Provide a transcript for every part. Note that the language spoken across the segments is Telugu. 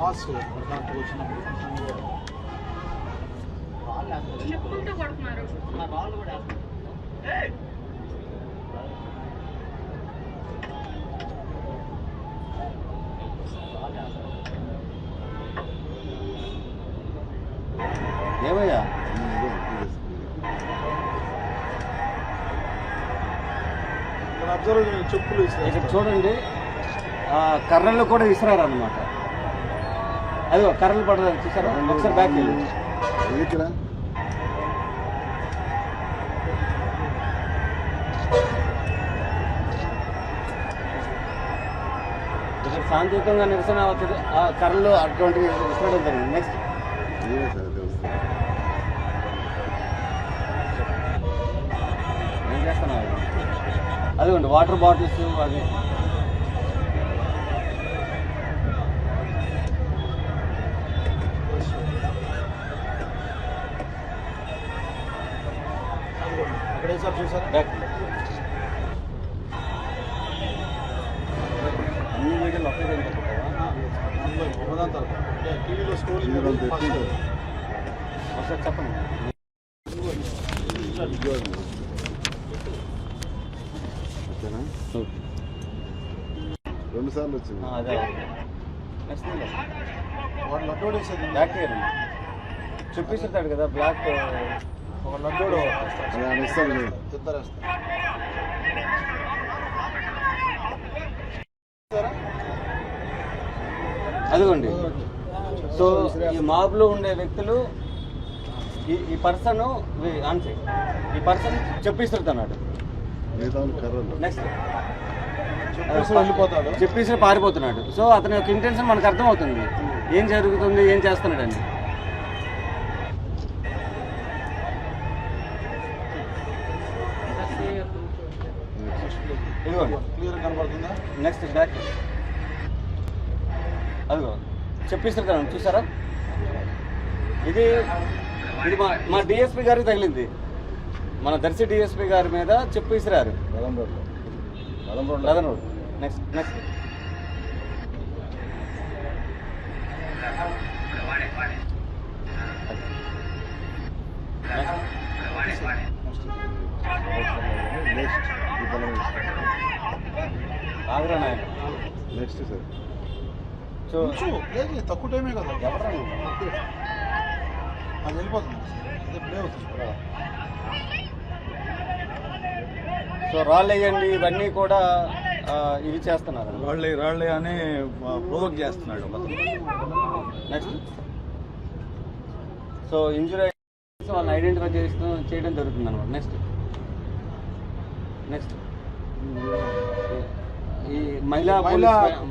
పాస్ దాంట్లో వచ్చినప్పుడు. చెప్పుకుంటూ కొడుతున్నారు. ఏమయ్యా? ఇక్కడ అబ్జర్వ్ చేయండి చెప్పులు ఇక్కడ. చూడండి. ఆ, కర్రలు కూడా విసిరారు అనమాట అదిగో కర్రలు పడలేదు చూసారా? ఒకసారి బ్యాక్ వెళ్ళి. శాంతియుతంగా నిరసన అవుతుంది. ఆ కర్రలు అటువంటి విసరడం జరిగింది. నెక్స్ట్ అదిగోండి వాటర్ బాటిల్స్ అది రెండు సార్లు వచ్చింది. వాడు లడ్డోడు వేసేది. బ్యాక్ ఇయర్ చూపిస్తాడు కదా బ్లాక్ ఒక లడ్డోడు. ఇద్దరు అదిగోండి. సో ఈ మాబ్లో ఉండే వ్యక్తులు ఈ ఈ పర్సన్ ఆన్సర్ ఈ పర్సన్ వాళ్ళు కర్రలు. నెక్స్ట్. చెప్పేసి పారిపోతున్నాడు. సో అతని యొక్క ఇంటెన్షన్ మనకు అర్థమవుతుంది. ఏం జరుగుతుంది ఏం చేస్తున్నాడని. ఇదిగోండి నెక్స్ట్ బ్యాక్ అదిగో చెప్పిస్తున్నాను చూసారా? ఇది ఇది మా మా డిఎస్పి గారికి తగిలింది. మన దర్శి డిఎస్పి గారి మీద చెప్పు ఇసిరారు నెక్స్ట్ నెక్స్ట్ ఆగ్రా నాయన నెక్స్ట్ సార్ సో. లేదు తక్కువ టైమే కదా. ఎవరా? అది వెళ్ళిపోతుంది. అదే ప్లే అవుతుంది సో రాళ్ళు వేయండి ఇవన్నీ కూడా ఇవి చేస్తున్నారు. రాళ్ళే రాళ్ళే అని ప్రొవోక్ చేస్తున్నాడు. నెక్స్ట్ సో ఇంజురీ వాళ్ళని ఐడెంటిఫై చేస్తూ చేయడం జరుగుతుంది అనమాట నెక్స్ట్ నెక్స్ట్ ఈ మహిళా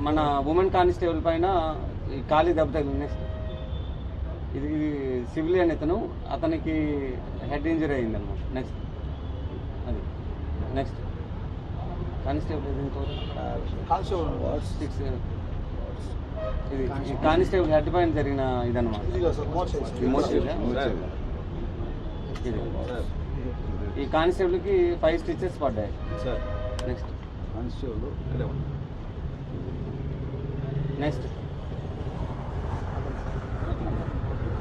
మన ఉమెన్ కానిస్టేబుల్ పైన ఈ ఖాళీ దెబ్బ తగిలింది. నెక్స్ట్ ఇది ఇది సివిలియన్ ఇతను. అతనికి హెడ్ ఇంజరీ అయింది అనమాట నెక్స్ట్ అది. నెక్స్ట్ కానిస్టేబుల్ ఇది కానిస్టేబుల్. సిక్స్ ఇది ఈ కానిస్టేబుల్ హెడ్ పైన జరిగిన ఇదన్నమాట. ఇది ఈ ఇది ఈ కానిస్టేబుల్కి ఫైవ్ స్టిచెస్ పడ్డాయి. సార్. నెక్స్ట్ కానిస్టేబుల్ ఇక్కడే ఉన్నాడు నెక్స్ట్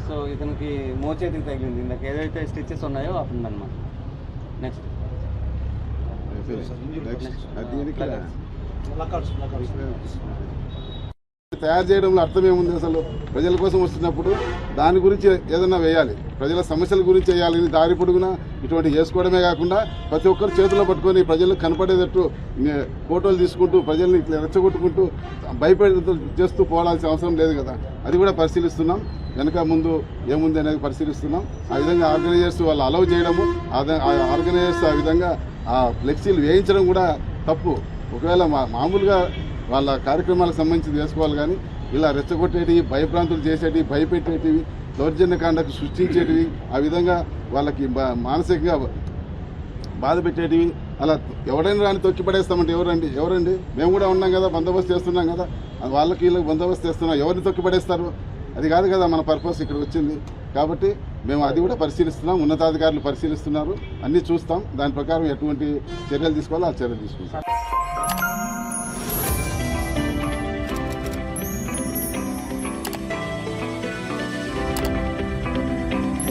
సో ఇతనికి మోచేతికి తగిలింది. ఇందాక ఏదైతే స్టిచెస్ ఉన్నాయో అతను అనమాట నెక్స్ట్ నెక్స్ట్ తయారు చేయడంలో అర్థం ఏముంది అసలు? ప్రజల కోసం వస్తున్నప్పుడు దాని గురించి ఏదన్నా వేయాలి. ప్రజల సమస్యల గురించి వేయాలని దారి పొడుగునా ఇటువంటి చేసుకోవడమే కాకుండా ప్రతి ఒక్కరు చేతిలో పట్టుకొని ప్రజలకు కనపడేటట్టు ఫోటోలు తీసుకుంటూ ప్రజల్ని ఇట్లా రెచ్చగొట్టుకుంటూ భయపెడుతూ చేస్తూ పోవాల్సిన అవసరం లేదు కదా. అది కూడా పరిశీలిస్తున్నాం. వెనక ముందు ఏముంది అనేది పరిశీలిస్తున్నాం. ఆ విధంగా ఆర్గనైజర్స్ వాళ్ళు అలౌ చేయడము ఆ ఆర్గనైజర్స్ ఆ విధంగా ఆ ఫ్లెక్సీలు వేయించడం కూడా తప్పు. ఒకవేళ మా మామూలుగా వాళ్ళ కార్యక్రమాలకు సంబంధించి చేసుకోవాలి కానీ ఇలా రెచ్చగొట్టేటివి భయప్రాంతులు చేసేటివి భయపెట్టేటివి దౌర్జన్యకాండకు సృష్టించేటివి ఆ విధంగా వాళ్ళకి మానసికంగా బాధ పెట్టేటివి అలా ఎవరైనా రాని తొక్కి పడేస్తామంటే ఎవరండి? ఎవరండి? మేము కూడా ఉన్నాం కదా బందోబస్తు చేస్తున్నాం కదా అది వాళ్ళకి వీళ్ళకి బందోబస్తు చేస్తున్నాం ఎవరిని తొక్కి పడేస్తారు? అది కాదు కదా మన పర్పస్ ఇక్కడ వచ్చింది. కాబట్టి మేము అది కూడా పరిశీలిస్తున్నాం ఉన్నతాధికారులు పరిశీలిస్తున్నారు అన్నీ చూస్తాం. దాని ప్రకారం ఎటువంటి చర్యలు తీసుకోవాలో ఆ చర్యలు తీసుకుంటాం.